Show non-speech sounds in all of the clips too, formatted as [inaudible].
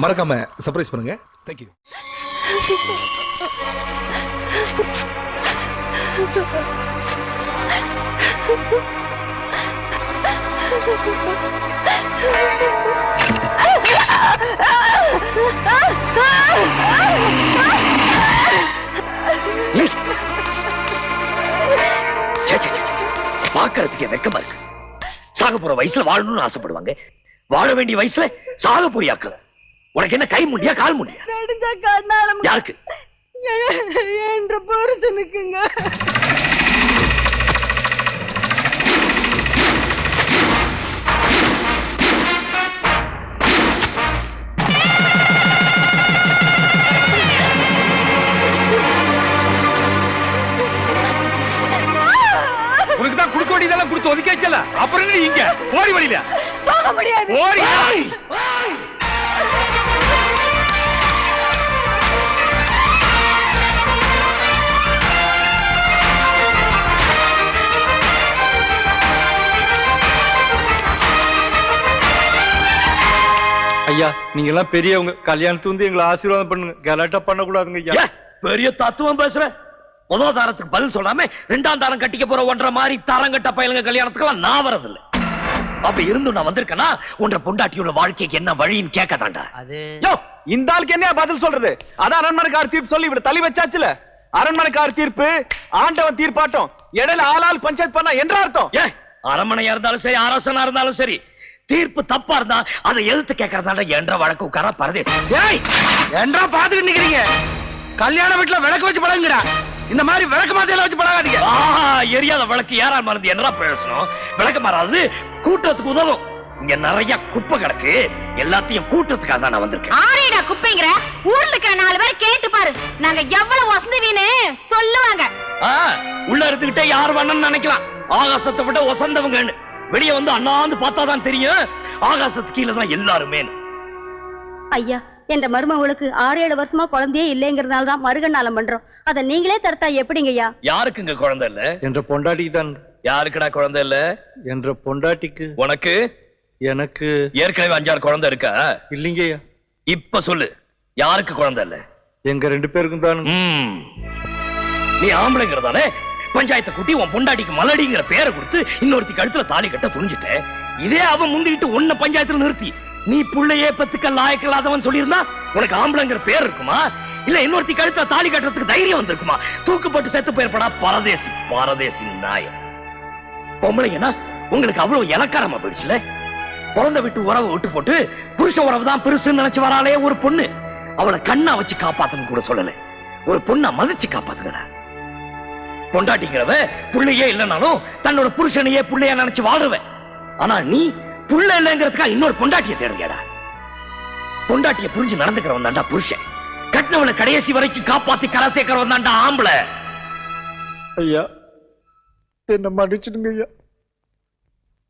மறக்காம சர்ப்ரைஸ் பண்ணுங்க. தேங்க்யூ பாக்குறதுக்கே வெக்கமா இருக்கு. சாக போற வயசுல வாழணும்னு ஆசைப்படுவாங்க. வாழ வேண்டிய வயசுல சாக போறியாக்கு உனக்கு என்ன கை முடியா கால் முடியா? நெடுஞ்ச கண்ணாலம் யாருக்கு? என்ற புருஷனுக்குங்க உனக்கு தான் குடுக்க வேண்டியதெல்லாம் கொடுத்து ஒதுக்கியாச்சல அப்புறம் என்ன இங்க? ஓடி வழியில. போக முடியாது. ஓடி ஐயா நீங்க எல்லாம் பெரியவங்க. கல்யாணத்து வந்து எங்களை ஆசீர்வாதம் பண்ணுங்க. கலாட்டா பண்ணக்கூடாதுங்க ஐயா. பெரிய தத்துவம் பேசுற. முதல் தாரத்துக்கு பதில் சொல்லாம ரெண்டாம் தாரம் கட்டிக்க போற ஒன்றரை மாதிரி தரங்கட்ட பயலுங்க கல்யாணத்துக்கெல்லாம் நான் வரதில்ல. அப்படி இருந்து நான் வந்திருக்கேன்னா உன்ற பொண்டாட்டியோட வாழ்க்கைக்கு என்ன வழின்னு கேட்க தாண்டா யோ இந்த ஆளுக்கு என்ன பதில் சொல்றது? அதான் அரண்மனைக்கார் தீர்ப்பு சொல்லி இவட தள்ளி வச்சாச்சுல. அரண்மனைக்கார் தீர்ப்பு ஆண்டவன் தீர்ப்பாட்டம். இடையில ஆளால் பஞ்சாயத்து பண்ணா என்ற அர்த்தம் ஏ அரமனையா இருந்தாலும் சரி அரசனா இருந்தாலும் சரி தீர்ப்பு தப்பா இருந்தா அதை எதிர்த்து கேட்கறதால என்ற வழக்கு உட்கார பரதேசி ஏய் என்றா பாத்துக்கிட்டு நிக்கிறீங்க? கல்யாண வீட்டுல விளக்கு வச்சு பழகுங்கடா. இந்த மாதிரி விளக்கு மாத்தையில வச்சு பழகாதீங்க. ஆஹா எரியாத விளக்கு யாரா மறந்து என்னடா பேசணும் விளக்கு மாறாது கூட்டத்துக்கு உதவும். இங்க நிறைய குப்பை கிடக்கு. எல்லாத்தையும் கூட்டத்துக்காக தான் நான் வந்திருக்கேன். ஆரேடா குப்பைங்கிற? ஊர்ல இருக்கிற நாலு பேர் கேட்டு பாரு. நாங்க எவ்வளவு வசந்தவீன்னு சொல்லுவாங்க. ஆ, உள்ள இருந்துகிட்டே யார் வேணும்னு நினைக்கலாம். ஆகாசத்தை விட ஒசந்தவங்கன்னு வெளிய வந்து அண்ணாந்து பார்த்தாதான் தெரியும். ஆகாசத்துக்கு கீழே தான் எல்லாருமே. ஐயா என்ற மருமகளுக்கு ஆறு ஏழு வருஷமா குழந்தையே இல்லைங்கிறதுனால தான் மறுகண்ணாலம் பண்றோம் அதை நீங்களே தடுத்தா எப்படிங்கய்யா? யாருக்குங்க குழந்தை இல்ல? என்ற பொண்டாட்டிக்கு தான். யாருக்குடா குழந்தை இல்ல? என்ற பொண்டாட்டிக்கு. உனக்கு? எனக்கு. ஏற்கனவே அஞ்சாறு குழந்தை இருக்கா? இல்லைங்கய்யா. இப்ப சொல்லு யாருக்கு குழந்தை இல்ல? எங்க ரெண்டு பேருக்கும் தான் ம். நீ ஆம்பளைங்கிறதானே? பஞ்சாயத்தை கூட்டி உன் பொண்டாட்டிக்கு மலடிங்கிற பேரை கொடுத்து இன்னொருத்தி கழுத்துல தாலி கட்ட துணிஞ்சிட்ட. இதே அவன் முந்திக்கிட்டு உன்ன பஞ்சாயத்துல நிறுத்தி. நீ புள்ளையே பத்துக்க லாயக்கில்லாதவன் சொல்லியிருந்தா உனக்கு ஆம்பளைங்கிற பேர் இருக்குமா? இல்ல இன்னொருத்தி கழுத்துல தாலி கட்டுறதுக்கு தைரியம் வந்திருக்குமா? தூக்குப்பட்டு செத்து போயிருப்படா பரதேசி பரதேசி நாய பொம்பளைங்கன்னா உங்களுக்கு அவ்வளவு இலக்காரமா போயிடுச்சுல? குழந்தை விட்டு உறவு விட்டு போட்டு புருஷ உறவு தான் பெருசுன்னு நினைச்சு வராளே ஒரு பொண்ணு. அவளை கண்ணா வச்சு காப்பாத்தணும் கூட சொல்லல. ஒரு பொண்ணை மதிச்சு காப்பாத்துக்கடா பொண்டாட்டிங்கிறவ புள்ளையே இல்லைனாலும் தன்னோட புருஷனையே புள்ளையா நினைச்சு வாழுவேன் ஆனா நீ புள்ள இல்லைங்கிறதுக்காக இன்னொரு பொண்டாட்டியை தேடுறியாடா. பொண்டாட்டிய புரிஞ்சு நடந்துக்கிறவன் தான்டா புருஷன். கட்டினவளை கடைசி வரைக்கும் காப்பாத்தி கரை சேர்க்கிறவன் தான்டா ஆம்பளை. ஐயா என்ன மன்னிச்சிடுங்க ஐயா.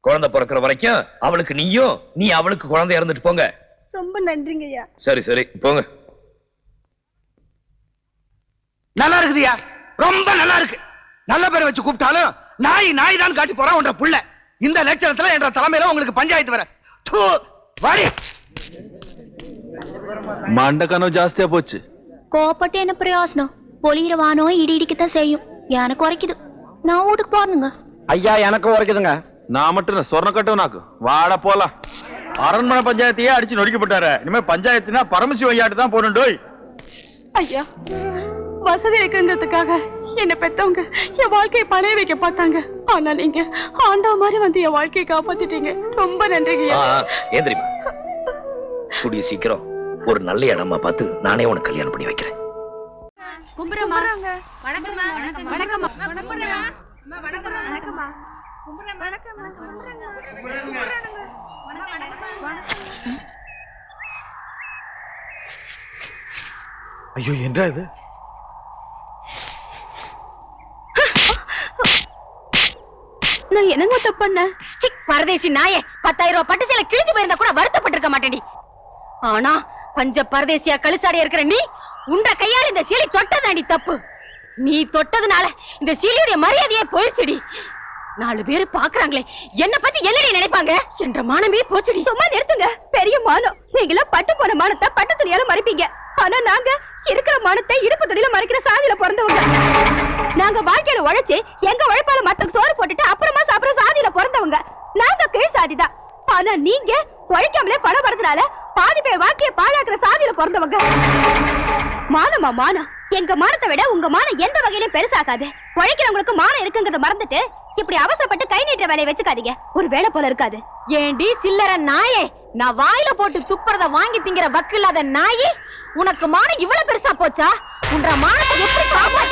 குழந்தை பிறக்கிற வரைக்கும் அவளுக்கு நீயும் நீ அவளுக்கு குழந்தை இறந்துட்டு போங்க. ரொம்ப நன்றிங்க ஐயா. சரி சரி போங்க. நல்லா இருக்குதுயா ரொம்ப நல்லா இருக்கு. நல்ல பேரை வச்சு கூப்பிட்டாலும் நாய் நாய் தான் காட்டி போறான் உன்ற புள்ள. இந்த லட்சணத்துல என்ற தலைமையில உங்களுக்கு பஞ்சாயத்து வர. வாடி. ಮಂಡಕನೋ ಜಾಸ್ತಿ ಆಪೋಚು கோபப்பட்டு என்ன பிரயோசனம்? பொழியிற வானம் இடி இடிக்கத்தான் செய்யும். எனக்கு உரைக்குது நான் வீட்டுக்கு போறணுங்க. ஐயா எனக்கு உரைக்குதுங்க நான் மட்டும் இல்ல, சொர்ண கட்டும் நாக்கு வாட போலாம். அரண்மனை பஞ்சாயத்தையே அடிச்சு நொறுக்கிவிட்டாரு இனிமே பஞ்சாயத்துனா பரமசிவ ஐயாட்டு தான் போகணும் டோய். ஐயா வசதி இருக்குங்கிறதுக்காக என்ன பெத்தவங்க என் வாழ்க்கையை பணைய வைக்க பார்த்தாங்க. ஆனா நீங்க ஆண்டா மாதிரி வந்து என் வாழ்க்கையை காப்பாத்திட்டீங்க. ரொம்ப நன்றிங்க தெரியுமா கூடிய சீக்கிரம் ஒரு நல்ல இடமா பார்த்து நானே உனக்கு கல்யாணம் பண்ணி வைக்கிறேன். ஐயோ என்ன இது நான் என்னங்க தப்பு பண்ண சிக் பரதேசி நாயே பத்தாயிரம் ரூபாய் பட்டு சேலை கிழிஞ்சு போயிருந்தா கூட வருத்தப்பட்டிருக்க மாட்டேடி ஆனா பஞ்ச பரதேசியா கழுசாடியா இருக்கிற நீ உன்ற கையால இந்த சீலை தொட்டதாண்டி தப்பு. நீ தொட்டதுனால இந்த சீலையுடைய மரியாதையே போயிடுச்சுடி. நாலு பேரு பாக்குறாங்களே என்ன பத்தி என்னடி நினைப்பாங்க? என்ற மானமே போச்சுடி. சும்மா நிறுத்துங்க. பெரிய மானம். நீங்கள பட்டு போன மானத்தை பட்டு துணியால மறைப்பீங்க. ஆனா நாங்க இருக்கிற மானத்தை இருப்பு துணியில மறைக்கிற சாதியில பிறந்தவங்க. நாங்க வாழ்க்கையில உழைச்சு எங்க உழைப்பால மத்தவங்க சோறு போட்டுட்டு அப்புறமா சாப்பிட சாதியில பிறந்தவங்க. நாங்க கீழ் சாதிதான் ஆனா நீங்க உழைக்காமலே பணம் வரதுனால பாதி பேர் வாழ்க்கையை பாழாக்குற சாதியில பிறந்தவங்க. மானமா மானம். எங்க மானத்தை விட உங்க மானம் எந்த வகையிலும் பெருசாகாது. உழைக்கிறவங்களுக்கு மானம் இருக்குங்கிறத மறந்துட்டு இப்படி அவசரப்பட்டு கை நீட்டுற வேலையை வச்சுக்காதீங்க. ஒரு வேலை போல இருக்காது. ஏண்டி சில்லற நாயே? நான் வாயில போட்டு துப்புறத வாங்கி திங்கிற வக்கு இல்லாத நாயி? உனக்கு மானம் இவ்வளவு பெருசா போச்சா? உன்ற மானத்தை எப்படி காப்பாத்திக்கிறேன்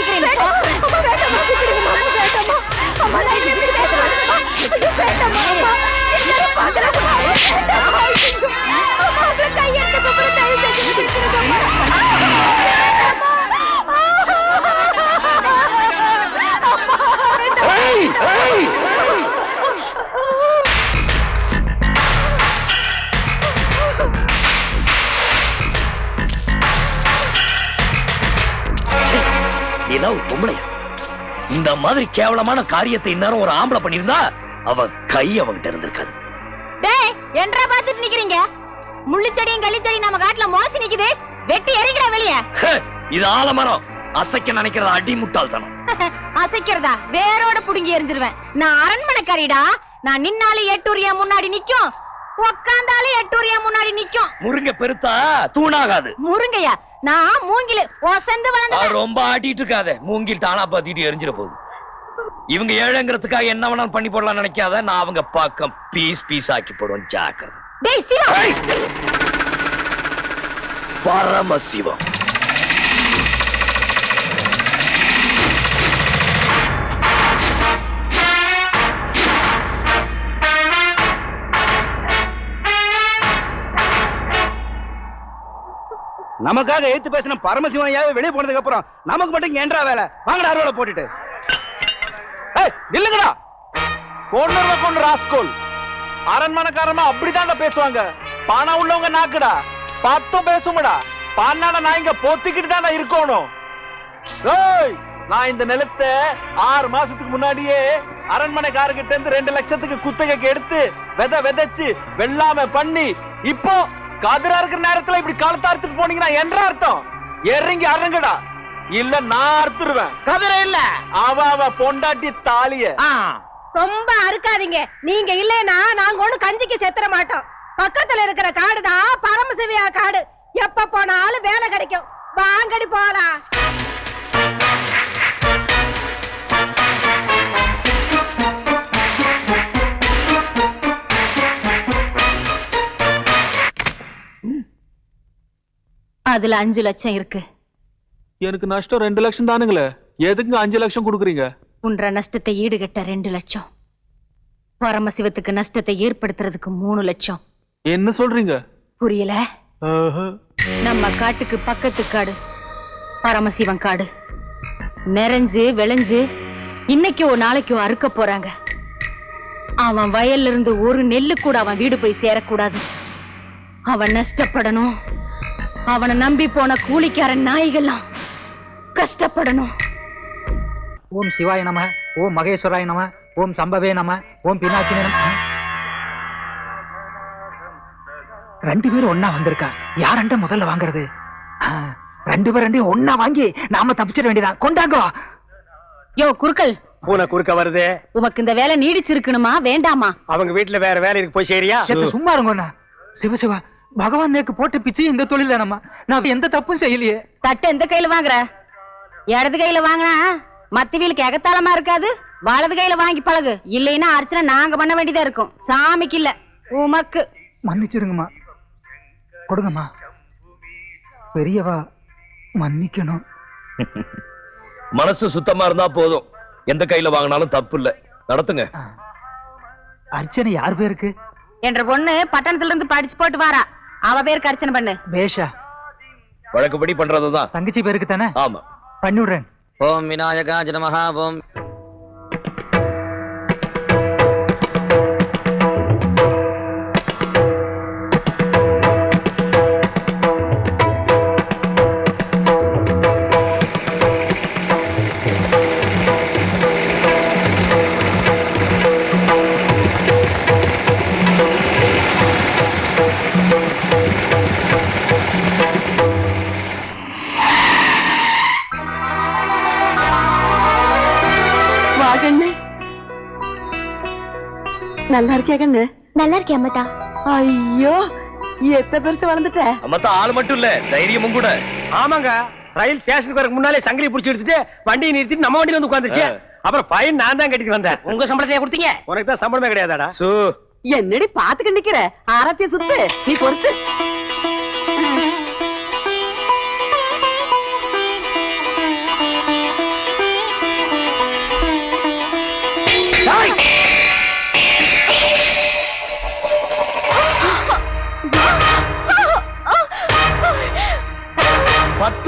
மாதிரி கேவலமான காரியத்தை இந்நேரம் ஒரு ஆம்பளை பண்ணிருந்தா அவ கை அவங்கிட்ட இருந்திருக்காது. டேய் என்றா பாத்துட்டு நிக்கிறீங்க? முள்ளுச்செடியும் கள்ளிச்செடியும் நம்ம காட்டுல முளைச்சு நிக்குது. வெட்டி எறிகிற வெளிய. இது ஆலமரம். அசைக்க நினைக்கிறது அடி முட்டாள்தனம் [laughs] அசைக்கிறதா? வேரோட புடுங்கி எரிஞ்சிருவேன். நான் அரண்மனைக்காரிடா. நான் நின்னாலும் எட்டூரியா முன்னாடி நிக்கும். உக்காந்தாலும் எட்டூரியா முன்னாடி நிக்கும். முருங்க பெருத்தா தூணாகாது. முருங்கையா? நான் மூங்கிலு. ஒசந்து வளர்ந்த ரொம்ப ஆட்டிட்டு இருக்காத. மூங்கில் தானா பாத்திட்டு எரிஞ்சிட போகுது. இவங்க ஏழைங்கிறதுக்காக என்ன வேணாலும் பண்ணி போடலாம் நினைக்காத நான் அவங்க பக்கம் பீஸ் பீஸ் ஆக்கி போடுவேன் ஜாக்கிரதை. பரமசிவம் நமக்காக ஏத்து பேசின பரமசிவன் வெளியே போனதுக்கு அப்புறம் நமக்கு மட்டும் என்றா வேலை. வாங்கடா அறுவலை போட்டுட்டு. நில்லுங்கடா. கொண்டு கொண்டு ராஸ்கோல். அரண்மனைக்காரமா அப்படிதான்டா பேசுவாங்க. பணம் உள்ளவங்க நாக்குடா. பத்தும் பேசுமடா. பன்னாட நான் இங்க பொத்திக்கிட்டு தான் இருக்கணும். ஏய் நான் இந்த நிலத்தை ஆறு மாசத்துக்கு முன்னாடியே அரண்மனைக்காரர்கிட்ட இருந்து ரெண்டு லட்சத்துக்கு குத்தகைக்கு எடுத்து விதை விதைச்சு வெள்ளாமை பண்ணி இப்போ கதிரா இருக்கிற நேரத்துல இப்படி காலத்தை அறுத்துட்டு போனீங்கன்னா என்ற அர்த்தம்? இறங்கி அறங்குடா. இல்ல நான் அறுத்துருவேன். கதிரை இல்ல. அவ அவ பொண்டாட்டி தாலிய. ரொம்ப அறுக்காதீங்க. நீங்க இல்லைன்னா நாங்க ஒண்ணு கஞ்சிக்கு செத்துற மாட்டோம். பக்கத்துல இருக்கிற காடு தான் பரமசிவியா காடு. எப்ப போனாலும் வேலை கிடைக்கும். வாங்கடி போலாம். அதுல அஞ்சு லட்சம் இருக்கு. எனக்கு நஷ்டம் ரெண்டு லட்சம் தானுங்களே. எதுக்கு அஞ்சு லட்சம் கொடுக்குறீங்க? உன்ற நஷ்டத்தை ஈடுகட்ட ரெண்டு லட்சம். பரமசிவத்துக்கு நஷ்டத்தை ஏற்படுத்துறதுக்கு மூணு லட்சம். என்ன சொல்றீங்க? புரியல. நம்ம காட்டுக்கு பக்கத்து காடு. பரமசிவன் காடு. நிறைஞ்சு விளைஞ்சு இன்னைக்கோ நாளைக்கோ அறுக்க போறாங்க. அவன் வயல்ல இருந்து ஒரு நெல்லு கூட அவன் வீடு போய் சேரக்கூடாது. அவன் நஷ்டப்படணும். அவனை நம்பி போன கூலிக்காரன் நாய்கள்லாம். கஷ்டப்படணும். ஓம் சிவாய நம ஓம் மகேஸ்வராய நம ஓம் சம்பவே நம ஓம் பினாக்கினே நம. ரெண்டு பேரும் ஒன்னா வந்திருக்கா? யாரண்ட முதல்ல வாங்குறது? ரெண்டு பேரும் ரெண்டையும் ஒன்னா வாங்கி நாம தப்பிச்சிட வேண்டியதான் கொண்டாங்கோ. யோ குறுக்கல் பூனை குறுக்க வருது. உமக்கு இந்த வேலை நீடிச்சிருக்கணுமா? வேண்டாமா? அவங்க வீட்டுல வேற வேலை இருக்கு போய் சரியா? சும்மா இருங்கண்ணா சிவ சிவா பகவான் நேக்கு போட்ட பிச்சு இந்த தொழில் தானம்மா நான் எந்த தப்பும் செய்யலையே. தட்டை எந்த கையில வாங்குற? இடது கையில வாங்கினா மத்த வீலுக்கு எகத்தாளமா இருக்காது. வலது கையில வாங்கி பழகு. இல்லைன்னா அர்ச்சனை நாங்க பண்ண வேண்டியதா இருக்கும். சாமிக்கு இல்ல. உமக்கு. மன்னிச்சிருங்கம்மா. கொடுங்கம்மா. பெரியவா மன்னிக்கணும். [laughs] மனசு சுத்தமா இருந்தா போதும். எந்த கையில வாங்கினாலும் தப்பு இல்ல நடத்துங்க. அர்ச்சனை யார் பேருக்கு? என்ற பொண்ணு பட்டணத்துல இருந்து படிச்சு போட்டு வாரா. அவ பேருக்கு அர்ச்சனை பண்ணு. பேஷா. வழக்குப்படி பண்றதுதான். தங்கச்சி பேருக்கு தானே? ஆமா. பண்ணிவிடுறேன். ஓம் விநாயகா நமஹா ஓம் நல்லா இருக்கியா கண்ணு நல்லா இருக்கேன் ஐயோ எத்தனை பெருசு வளர்ந்துட்ட? மொத்தம் ஆள் மட்டும் இல்ல தைரியமும் கூட. ஆமாங்க ரயில் ஸ்டேஷனுக்கு வரக்கு முன்னாலே சங்கிலி புடிச்சு எடுத்துட்டு வண்டியை நிறுத்திட்டு நம்ம வண்டியில வந்து உட்காந்துருச்சு அப்புறம் ஃபைன் நான் தான் கட்டிட்டு வந்தேன். உங்க சம்பளத்தையே கொடுத்தீங்க? உனக்கு தான் சம்பளமே கிடையாதாடா. சு. என்னடி பாத்துக்க நிக்கிற? ஆரத்திய சுத்து நீ பொறுத்து.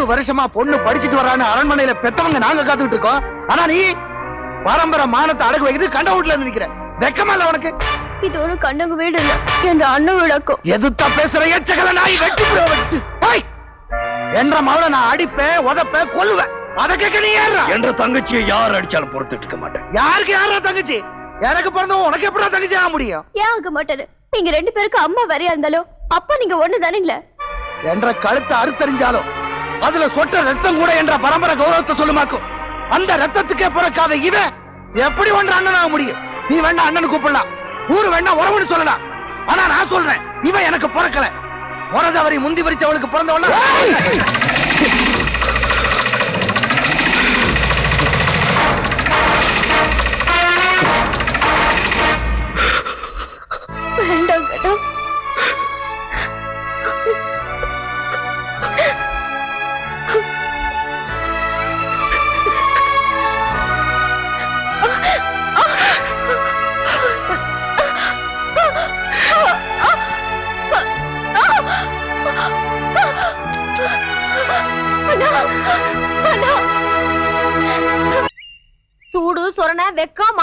பத்து வருஷமா பொண்ணு படிச்சிட்டு வரான்னு அரண்மனையில பெத்தவங்க நாங்க காத்துக்கிட்டு இருக்கோம். ஆனா நீ பரம்பரை மானத்தை அடகு வைக்கிட்டு கண்ட வீட்டுல இருந்து நிக்கிற. வெக்கமா இல்ல உனக்கு? இது ஒரு கண்ணங்க வீடு இல்ல. என் அண்ணன் விளக்கும். எதுத்தா பேசுற எச்சகல நாய் வெட்டி! என்ற மவளை நான் அடிப்பேன் உதப்பேன் கொல்லுவேன். அத கேட்க நீ ஏறா என்ற தங்கச்சியை யார் அடிச்சாலும் பொறுத்துட்டு இருக்க மாட்டேன். யாருக்கு யாரா தங்கச்சி? எனக்கு பிறந்தவன் உனக்கு எப்படா தங்கச்சி ஆக முடியும்? ஏன் ஆக மாட்டாரு நீங்க ரெண்டு பேருக்கு அம்மா வரையா இருந்தாலும் அப்பா நீங்க ஒண்ணு தானீங்களே என்ற கழுத்தை அறுத்தறிஞ்சாலும் அதுல சொட்ட ரத்தம் கூட என்ற பரம்பரை கௌரவத்தை சொல்லுமாக்கும் அந்த ரத்தத்துக்கே பிறக்காத இவன் எப்படி ஒன்று அண்ணனாக முடியும்? நீ வேண்டாம் அண்ணன் கூப்பிடலாம். ஊரு வேண்டாம் உறவுன்னு சொல்லலாம். ஆனா நான் சொல்றேன் இவன் எனக்கு பிறக்கல. பிறந்தவரை முந்தி வரிச்சவளுக்கு பிறந்தவள?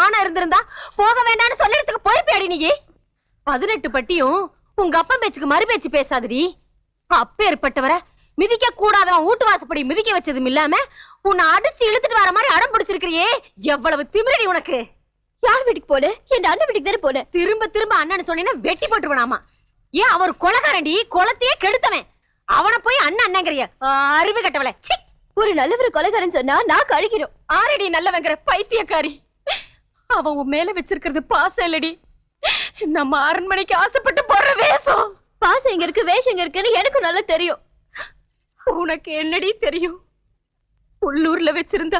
மானம் இருந்திருந்தா போக வேண்டாம்னு சொல்லிடத்துக்கு போயிருப்பியாடி நீ? பதினெட்டு பட்டியும் உங்க அப்பா பேச்சுக்கு மறு பேச்சு பேசாதடி. அப்பேற்பட்டவரை மிதிக்க கூடாதவன் வீட்டு வாசப்படி மிதிக்க வச்சதும் இல்லாம உன்னை அடிச்சு இழுத்துட்டு வர மாதிரி அடம் பிடிச்சிருக்கிறியே. எவ்வளவு திமிரடி உனக்கு. யார் வீட்டுக்கு போன என் அண்ணன் வீட்டுக்கு தானே போனேன் திரும்ப திரும்ப அண்ணன் சொன்னீங்கன்னா வெட்டி போட்டுருவனாமா. ஏன் அவர் கொலகாரண்டி? குளத்தையே கெடுத்தவன். அவனை போய் அண்ணன் அண்ணங்கிறிய. அறிவு கட்டவளை. ஒரு நல்லவர் கொலைகாரன் சொன்னா நான் கழிக்கிறோம் ஆரடி நல்லவங்கிற பைத்தியக்காரி. அவன் உன் மேல வச்சிருக்கிறது பாசம் இல்லடி. நம்ம அரண்மனைக்கு ஆசைப்பட்டு போடுற வேஷம். பாசம் எங்க இருக்கு வேஷம் எங்க இருக்குன்னு எனக்கும் நல்லா தெரியும். உனக்கு என்னடி தெரியும்? உள்ளூர்ல வச்சிருந்தா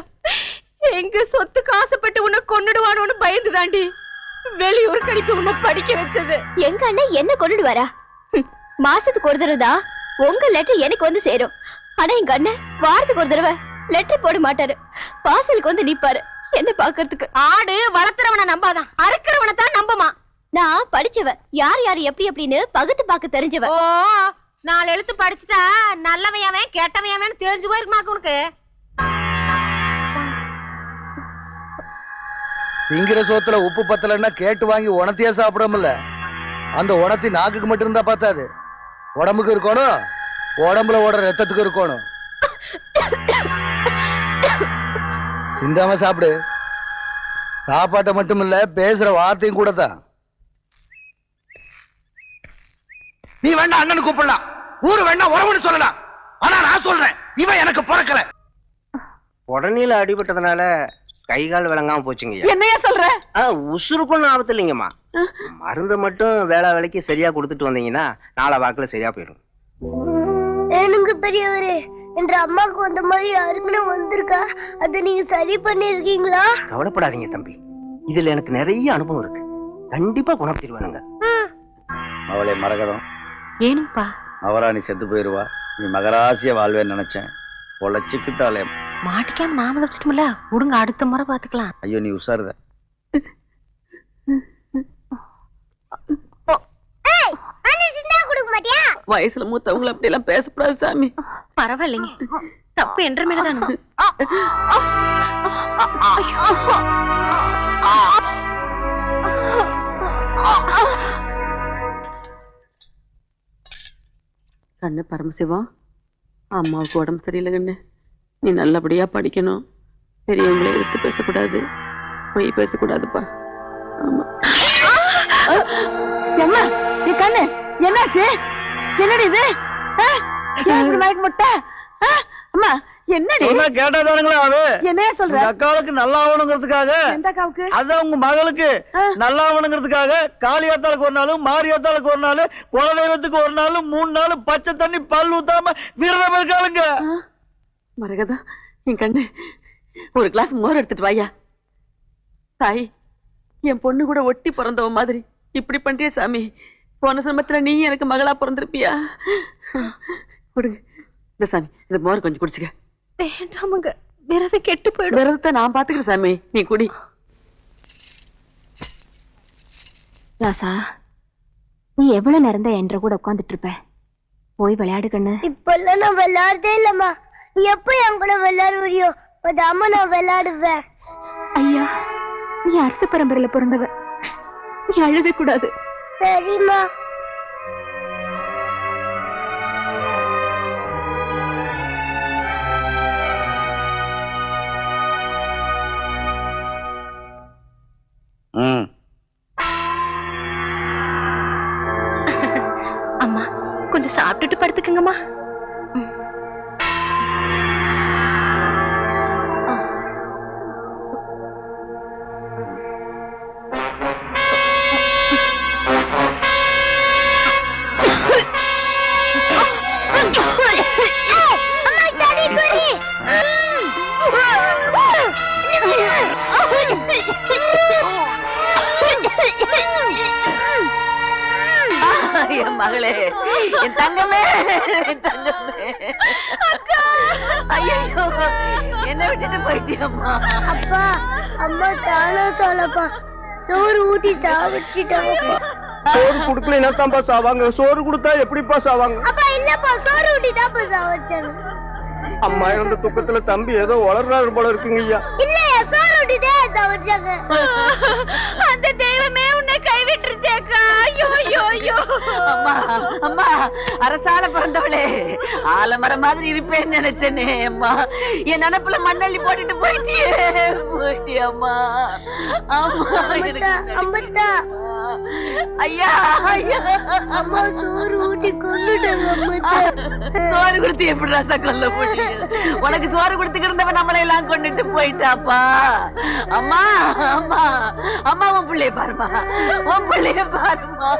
எங்க சொத்துக்கு ஆசைப்பட்டு உன்னை கொன்னுடுவானோன்னு பயந்து தாண்டி வெளியூர் கடிப்பு உன்னை படிக்க வச்சது. எங்க அண்ணன் என்ன வரா ஹம், மாசத்துக்கு ஒரு தடவை தான் உங்க லெட்டர் எனக்கு வந்து சேரும். ஆனா எங்க அண்ணன் வாரத்துக்கு ஒரு தடவை லெட்டர் போட மாட்டாரு. வாசலுக்கு வந்து நிப்பாரு. என்ன பாக்குறதுக்கு ஆடு வளர்த்துறவனை நம்பாதான். அறுக்கிறவனை தான் நம்புமா? நான் படிச்சவ யார் யார் எப்படி எப்படின்னு பகுத்து பார்க்க தெரிஞ்சவ ஓ நாலு எழுத்து படிச்சுட்டா நல்லவையாவன் கெட்டவையாவன் தெரிஞ்சு போயிருக்குமாக்கு உனக்கு? திங்கிற சோத்துல உப்பு பத்தலன்னா கேட்டு வாங்கி உணத்தையே சாப்பிடாமல அந்த உணத்தி நாக்குக்கு மட்டும் இருந்தா பார்த்தாது உடம்புக்கு இருக்கணும் உடம்புல ஓடுற ரத்தத்துக்கு இருக்கணும். [coughs] சிந்தாம சாப்பிடு. சாப்பாட்டை மட்டும் இல்ல பேசுற வார்த்தையும் கூட தான் நீ வேணா அண்ணனு கூப்பிடலாம். ஊரு வேணா உறவுன்னு சொல்லலாம். ஆனா நான் சொல்றேன் இவன் எனக்கு பிறக்கல. உடனேல அடிபட்டதுனால கை கால் விளங்காம போச்சுங்க என்னையா சொல்ற? உசுருக்கு ஒன்றும் ஆபத்து இல்லைங்கம்மா மருந்து மட்டும் வேலை வேலைக்கு சரியா கொடுத்துட்டு வந்தீங்கன்னா நாளை வாக்குல சரியா போயிடும். எனக்கு பெரியவரே? என்ற அம்மாவுக்கு வந்த மாதிரி யாருக்குன்னு வந்திருக்கா? அதை நீங்க சரி பண்ணிருக்கீங்களா கவலைப்படாதீங்க தம்பி. இதுல எனக்கு நிறைய அனுபவம் இருக்கு. கண்டிப்பா குணப்படுத்திடுவானுங்க. அவளை மரகதம் ஏனுப்பா அவராணி செத்து போயிருவா. நீ மகராசிய வாழ்வேன்னு நினைச்சேன். பொழைச்சிக்கிட்டாலே மாட்டிக்காம நாம தப்பிச்சிட்டோம்ல? விடுங்க அடுத்த முறை பாத்துக்கலாம் ஐயோ நீ உசாருத கொடுக்க மாட்டியா? வயசுல மூத்தவங்களை அப்படி எல்லாம் பேசக்கூடாது சாமி பரவாயில்லைங்க தப்பு என்ற மேலதானே கண்ணு பரமசிவம் அம்மாவுக்கு உடம்பு சரியில்லை கண்ணு நீ நல்லபடியா படிக்கணும் பெரியவங்களை எடுத்து பேசக்கூடாது பொய் பேசக்கூடாதுப்பா ஆமா அம்மா நீ கண்ணு என்னாச்சு என்னடி இது? இப்படி மயக்க முட்ட? அம்மா என்னடி? சொன்னா கேட்டாதானுங்களா அது என்னைய சொல்ற? அக்காவுக்கு நல்லா ஆகணுங்கிறதுக்காக எந்த அக்காவுக்கு? அதான் உங்க மகளுக்கு. நல்லா ஆகணுங்கிறதுக்காக காளியாத்தாளுக்கு ஒரு நாள் மாரியாத்தாளுக்கு ஒரு நாள் குலதெய்வத்துக்கு ஒரு நாள் மூணு நாள் பச்சை தண்ணி பல் ஊத்தாம விரதம் இருக்காளுங்க. மரகதா என் கண்ணு ஒரு கிளாஸ் மோர் எடுத்துட்டு வாயா தாய் என் பொண்ணு கூட ஒட்டி பிறந்தவ மாதிரி இப்படி பண்றிய சாமி. போன சமயத்துல நீ எனக்கு மகளா பிறந்திருப்பியா? கொடுங்க. இந்த சாமி இந்த மோர் கொஞ்சம் குடிச்சுக்க. வேண்டாமுங்க. விரதம் கெட்டு போயிடும். விரதத்தை நான் பாத்துக்கிறேன் சாமி. நீ குடி. ராசா நீ எவ்வளவு நேரம் தான் என்ற கூட உட்காந்துட்டு இருப்ப போய் விளையாடு கண்ணு. இப்பெல்லாம் நான் விளையாடுறதே இல்லம்மா. நீ எப்ப என் கூட விளையாடுவியோ அம்மா நான் விளையாடுவேன். ஐயா நீ அரச பரம்பரையில பிறந்தவ. நீ அழவே கூடாது சரிம்மா அம்மா கொஞ்சம் சாப்பிட்டுட்டு படுத்துக்கங்கம்மா. ஐயோ என்ன விட்டுட்டு போயிட்டியம்மா. அப்பா அம்மா தானா சொல்லப்பா சோறு ஊட்டி சாப்பிட்டுட்டாங்கப்பா சோறு குடுக்கலைன்னா தான்ப்பா சாவாங்க? சோறு கொடுத்தா எப்படிப்பா சாவாங்க? அப்பா இல்லப்பா சோறு ஊட்டி அம்மா இறந்த துக்கத்துல தம்பி ஏதோ வளர்றாரு போல இருக்குங்க ஐயா. இல்லையா தான் சாப்பிட்டாங்க அந்த தெய்வமே உன்னை கைவிட்டுருச்சேக்கா ஐயோ ஐயோ ஐயோ. அம்மா அம்மா அரசால பிறந்தவளே. ஆலமரம் மாதிரி இருப்பேன்னு நினைச்சேனே அம்மா. என் நினப்புல மண்ணள்ளி போட்டுட்டு போயிட்டியே போயிட்டியே அம்மா. அம்மா. ஐயா ஐயா. அம்மா சோறு ஊட்டி கொண்டுட்டாங்க சோறு கொடுத்து எப்படி ரசா கொல்ல முடியும் உனக்கு சோறு கொடுத்துக்கிருந்தவன் நம்மளை எல்லாம் கொண்டுட்டு போயிட்டாப்பா. அம்மா அம்மா அம்மா உன் பிள்ளைய பாருமா உன் பிள்ளைய பாருமா.